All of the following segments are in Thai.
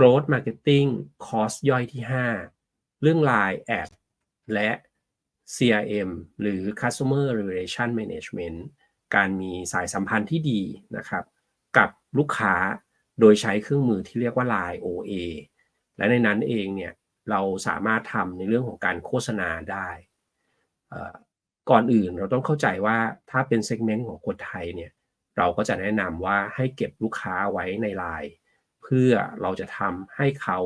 growth marketing คอร์สย่อยที่ 5 เรื่อง Line Ad และ CRM หรือ Customer Relation Management การมีสายสัมพันธ์ที่ดีนะครับ กับลูกค้าโดยใช้เครื่องมือที่เรียกว่า Line OA และในนั้นเองเนี่ยเราสามารถทำในเรื่องของการโฆษณาได้ ก่อนอื่นเราต้องเข้าใจว่าถ้าเป็นเซกเมนต์ของคนไทยเนี่ยเราก็จะแนะนำว่าให้เก็บลูกค้าไว้ในไลน์ พื่อเราจะทำให้เขา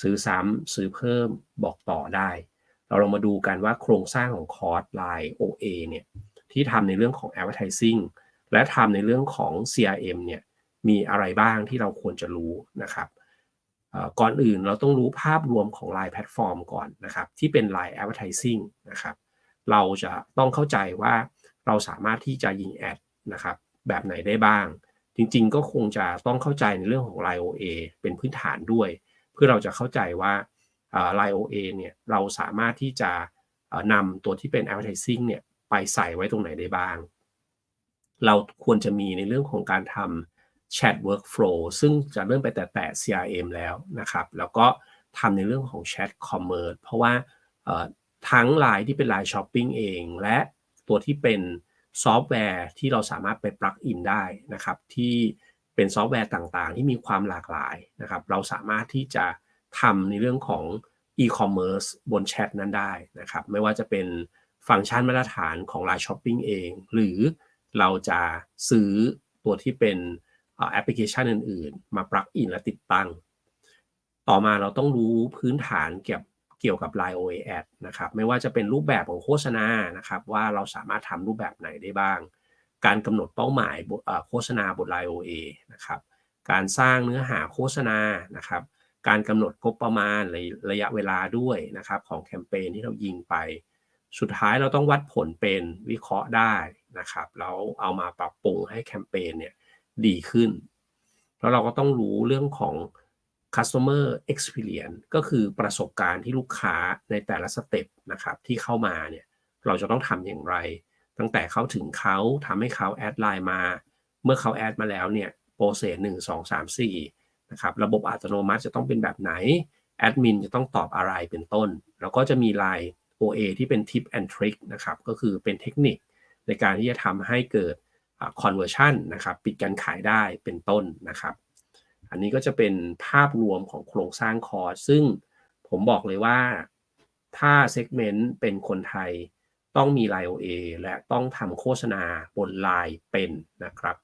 ซื้อซ้ำซื้อเพิ่มบอกต่อได้ เราลองมาดูกันว่าโครงสร้างของคอร์สไลน์ OA เนี่ยที่ทำในเรื่องของ advertising และทำในเรื่องของ CRM เนี่ยมีอะไรบ้างที่เราควรจะรู้นะครับก่อนอื่นเราต้องรู้ภาพรวมของ Line แพลตฟอร์มก่อนนะครับที่เป็น Line Advertising นะครับเราจะต้องเข้าใจว่าเราสามารถที่จะยิงแอดนะครับแบบไหนได้บ้าง จริงๆ ก็คงจะต้องเข้าใจในเรื่องของ l i OA เป็นพื้นฐานด้วย เพื่อเราจะเข้าใจว่า l i OA เนี่ยเราสามารถที่จะนำตัวที่เป็น Advertising เนี่ยไปใส่ไว้ตรงไหนได้บ้าง เราควรจะมีในเรื่องของการทำ Chat Workflow ซึ่งจะเริ่มไปแต่แต่ CRM แล้วนะครับ แล้วก็ทำในเรื่องของ Chat Commerce เพราะว่าทั้ง Line ที่เป็น Line Shopping เอง และตัวที่เป็น ซอฟต์แวร์ที่เราสามารถไปปลักอินได้นะครับที่เป็นซอฟต์แวร์ต่างๆ ที่มีความหลากหลายนะครับ เราสามารถที่จะทำในเรื่องของ e-commerce บนแชทนั้นได้นะครับ ไม่ว่าจะเป็นฟังก์ชันมาตรฐานของ Line Shopping เอง หรือเราจะซื้อตัวที่เป็นแอปพลิเคชันอื่น ๆ มาปลักอินและติดตั้ง ต่อมาเราต้องรู้พื้นฐานเกี่ยว เกี่ยวกับ Line OA Ad นะครับไม่ว่าจะเป็นรูปแบบของโฆษณานะครับว่าเราสามารถทำรูปแบบไหนได้บ้าง การกำหนดเป้าหมายโฆษณาบน Line OA นะครับการสร้างเนื้อหาโฆษณานะครับการกำหนดงบประมาณระยะเวลาด้วยนะครับของแคมเปญที่เรายิงไป สุดท้ายเราต้องวัดผลเป็นวิเคราะห์ได้นะครับแล้วเอามาปรับปรุงให้แคมเปญเนี่ยดีขึ้น แล้วเราก็ต้องรู้เรื่องของ customer experience ก็คือประสบการณ์ที่ลูกค้าในแต่ละสเต็ปนะครับที่เข้ามาเนี่ยเราจะต้องทำอย่างไร ตั้งแต่เขาถึงเขาทำให้เขาแอดไลน์มา เมื่อเขาแอดมาแล้วเนี่ยโปรเซสหนึ่งสองสามสี่นะครับระบบอัตโนมัติจะต้องเป็นแบบไหนแอดมินจะต้องตอบอะไรเป็นต้น แล้วก็จะมีไลน์ OA ที่เป็น tip and trick นะครับก็คือเป็นเทคนิคในการที่จะทำให้เกิด conversion นะครับปิดการขายได้เป็นต้นนะครับ อันนี้ก็จะเป็นภาพรวมของโครงสร้างคอร์สซึ่งผมบอกเลยว่าถ้าเซกเมนต์เป็นคนไทยต้องมีไลโอเอและต้องทำโฆษณาบนไลน์เป็นนะครับ